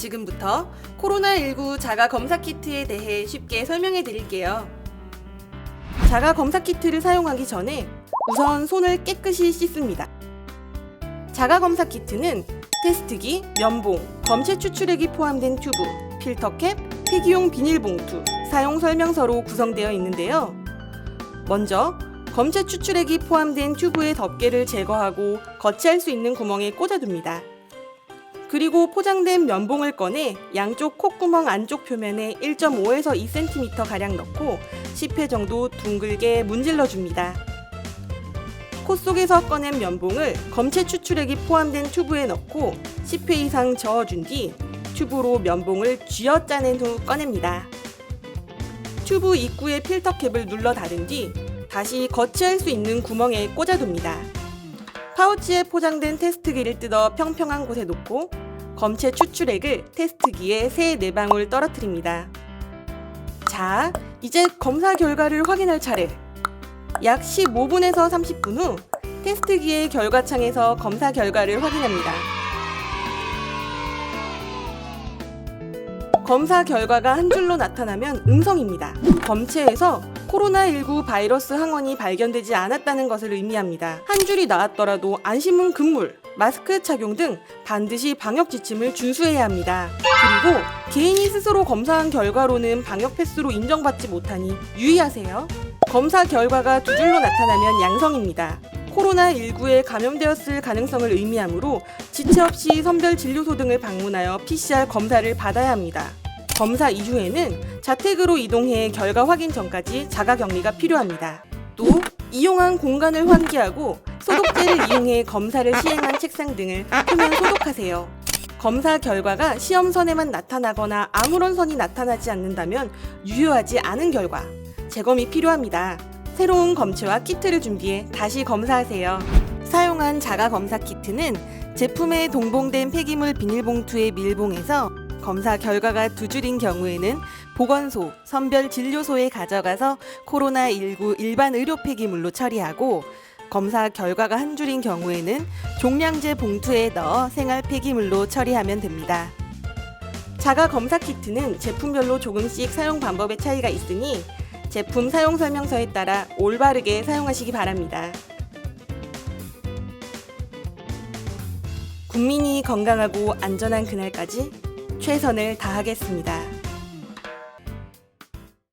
지금부터 코로나19 자가 검사 키트에 대해 쉽게 설명해 드릴게요. 자가 검사 키트를 사용하기 전에 우선 손을 깨끗이 씻습니다. 자가 검사 키트는 테스트기, 면봉, 검체 추출액이 포함된 튜브, 필터캡, 폐기용 비닐봉투, 사용 설명서로 구성되어 있는데요. 먼저 검체 추출액이 포함된 튜브의 덮개를 제거하고 거치할 수 있는 구멍에 꽂아둡니다. 그리고 포장된 면봉을 꺼내 양쪽 콧구멍 안쪽 표면에 1.5에서 2cm 가량 넣고 10회 정도 둥글게 문질러 줍니다. 코 속에서 꺼낸 면봉을 검체 추출액이 포함된 튜브에 넣고 10회 이상 저어준 뒤 튜브로 면봉을 쥐어 짜낸 후 꺼냅니다. 튜브 입구의 필터 캡을 눌러 닫은 뒤 다시 거치할 수 있는 구멍에 꽂아둡니다. 파우치에 포장된 테스트기를 뜯어 평평한 곳에 놓고 검체 추출액을 테스트기에 세 네 방울 떨어뜨립니다. 자, 이제 검사 결과를 확인할 차례. 약 15분에서 30분 후 테스트기의 결과창에서 검사 결과를 확인합니다. 검사 결과가 한 줄로 나타나면 음성입니다. 검체에서 코로나19 바이러스 항원이 발견되지 않았다는 것을 의미합니다. 한 줄이 나왔더라도 안심은 금물, 마스크 착용 등 반드시 방역 지침을 준수해야 합니다. 그리고 개인이 스스로 검사한 결과로는 방역 패스로 인정받지 못하니 유의하세요. 검사 결과가 두 줄로 나타나면 양성입니다. 코로나19에 감염되었을 가능성을 의미하므로 지체 없이 선별 진료소 등을 방문하여 PCR 검사를 받아야 합니다. 검사 이후에는 자택으로 이동해 결과 확인 전까지 자가 격리가 필요합니다. 또 이용한 공간을 환기하고 소독제를 이용해 검사를 시행한 책상 등을 표면 소독하세요. 검사 결과가 시험선에만 나타나거나 아무런 선이 나타나지 않는다면 유효하지 않은 결과 재검이 필요합니다. 새로운 검체와 키트를 준비해 다시 검사하세요. 사용한 자가 검사 키트는 제품에 동봉된 폐기물 비닐봉투의 밀봉에서 검사 결과가 두 줄인 경우에는 보건소, 선별 진료소에 가져가서 코로나19 일반 의료 폐기물로 처리하고 검사 결과가 한 줄인 경우에는 종량제 봉투에 넣어 생활 폐기물로 처리하면 됩니다. 자가 검사 키트는 제품별로 조금씩 사용 방법의 차이가 있으니 제품 사용 설명서에 따라 올바르게 사용하시기 바랍니다. 국민이 건강하고 안전한 그날까지 최선을 다하겠습니다.